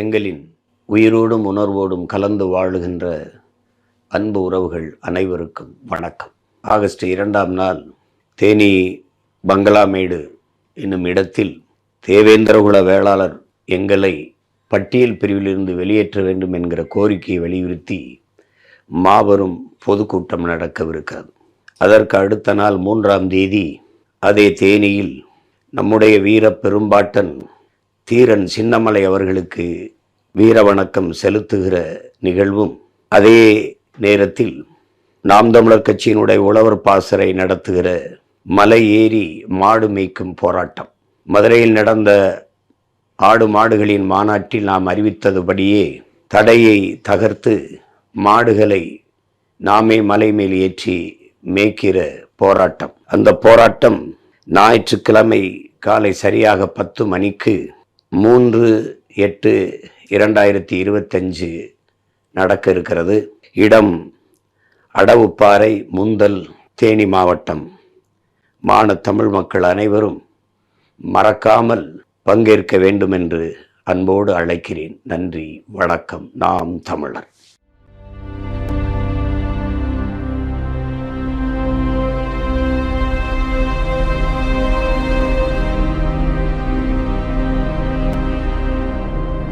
எங்களின் உயிரோடும் உணர்வோடும் கலந்து வாழுகின்ற அன்பு உறவுகள் அனைவருக்கும் வணக்கம். ஆகஸ்ட் இரண்டாம் நாள் தேனி பங்களாமேடு என்னும் இடத்தில் தேவேந்திரகுல வேளாளர் எங்களை பட்டியல் பிரிவிலிருந்து வெளியேற்ற வேண்டும் என்கிற கோரிக்கையை வலியுறுத்தி மாபெரும் பொதுக்கூட்டம் நடக்கவிருக்கிறது. அதற்கு அடுத்த நாள் மூன்றாம் தேதி அதே தேனியில் நம்முடைய வீர பெரும்பாட்டன் தீரன் சின்னமலை அவர்களுக்கு வீர வணக்கம் செலுத்துகிற நிகழ்வும் அதே நேரத்தில் நாம் தமிழர் கட்சியினுடைய உழவர் பாசறை நடத்துகிற மலை ஏறி மாடு மேய்க்கும் போராட்டம். மதுரையில் நடந்த ஆடு மாடுகளின் மாநாட்டில் நாம் அறிவித்ததுபடியே தடையை தகர்த்து மாடுகளை நாமே மலை மேல் ஏற்றி மேய்க்கிற போராட்டம். அந்த போராட்டம் ஞாயிற்றுக்கிழமை காலை சரியாக பத்து மணிக்கு மூன்று எட்டு இரண்டாயிரத்தி இருபத்தஞ்சு நடக்க இருக்கிறது. இடம் அடவுப்பாறை முந்தல் தேனி மாவட்டம். மான தமிழ் மக்கள் அனைவரும் மறக்காமல் பங்கேற்க வேண்டும் என்று அன்போடு அழைக்கிறேன். நன்றி வணக்கம். நாம் தமிழர்.